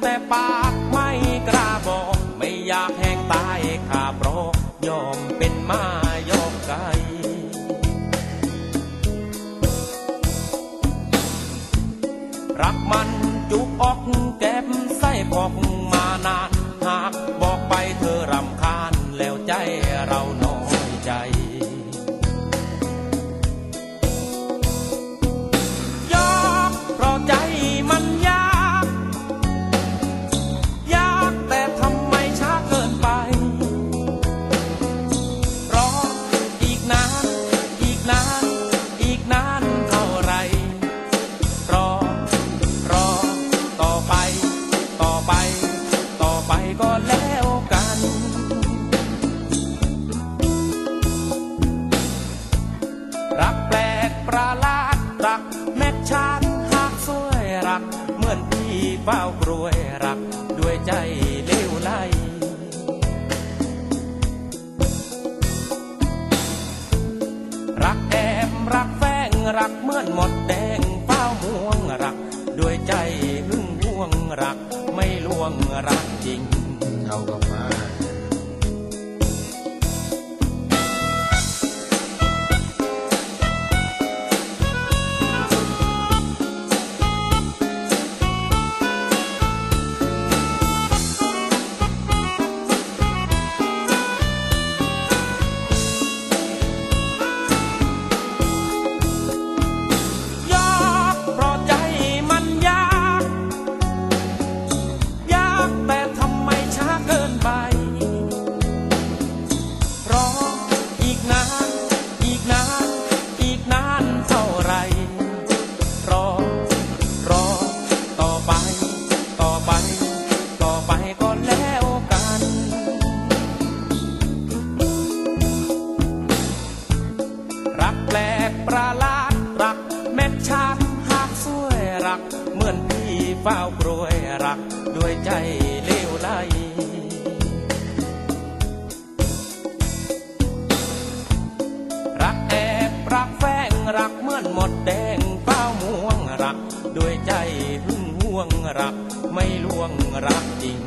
แต่ปากไม่กล้าบอก ไม่อยากแห้งตายขาพรอกยอมเป็นมายอมไก่รักมันจุกอกแก็บไส้พอกมานาน ไป ต่อไปก็แล้วกัน รักแปลกประหลาดรักแม็กชานหากสวยรัก เหมือนพี่เฝ้ากรวยรักด้วยใจเลวไหลรักแอบรักแฝงรักเหมือนหมดแดงเป้าม่วงรัก ด้วยใจหึงห่วงรัก วงรักจริงเอากับมา เฝ้าปรวยรักด้วยใจเลวไหลรักแอบรักแฝงรักเมื่อนหมดแดงเฝ้าม่วงรัก ด้วยใจหึ่งห่วงรัก ไม่ล่วงรักจริง